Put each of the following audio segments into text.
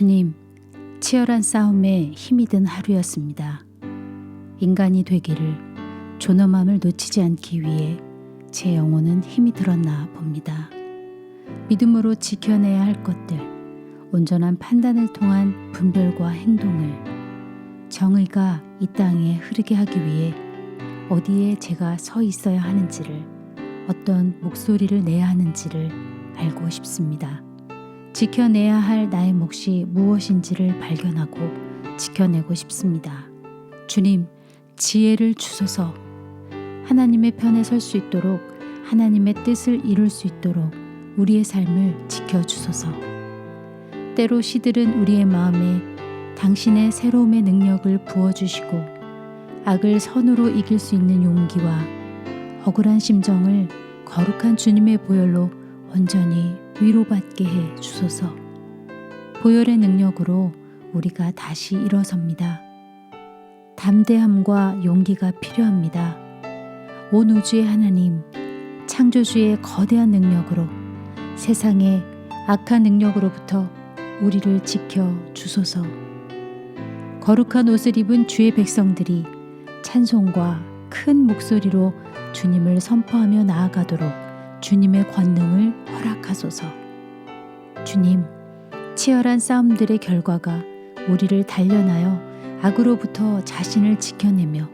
주님, 치열한 싸움에 힘이 든 하루였습니다. 인간이 되기를 존엄함을 놓치지 않기 위해 제 영혼은 힘이 들었나 봅니다. 믿음으로 지켜내야 할 것들, 온전한 판단을 통한 분별과 행동을 정의가 이 땅에 흐르게 하기 위해 어디에 제가 서 있어야 하는지를 어떤 목소리를 내야 하는지를 알고 싶습니다. 지켜내야 할 나의 몫이 무엇인지를 발견하고 지켜내고 싶습니다. 주님, 지혜를 주소서. 하나님의 편에 설 수 있도록 하나님의 뜻을 이룰 수 있도록 우리의 삶을 지켜 주소서. 때로 시들은 우리의 마음에 당신의 새로움의 능력을 부어 주시고 악을 선으로 이길 수 있는 용기와 억울한 심정을 거룩한 주님의 보혈로 온전히 위로받게 해 주소서. 보혈의 능력으로 우리가 다시 일어섭니다. 담대함과 용기가 필요합니다. 온 우주의 하나님, 창조주의 거대한 능력으로 세상의 악한 능력으로부터 우리를 지켜 주소서. 거룩한 옷을 입은 주의 백성들이 찬송과 큰 목소리로 주님을 선포하며 나아가도록 주님의 권능을 허락하소서. 주님, 치열한 싸움들의 결과가 우리를 단련하여 악으로부터 자신을 지켜내며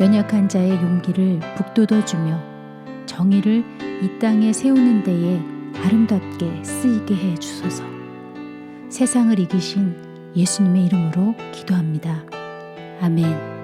연약한 자의 용기를 북돋워주며 정의를 이 땅에 세우는 데에 아름답게 쓰이게 해 주소서. 세상을 이기신 예수님의 이름으로 기도합니다. 아멘.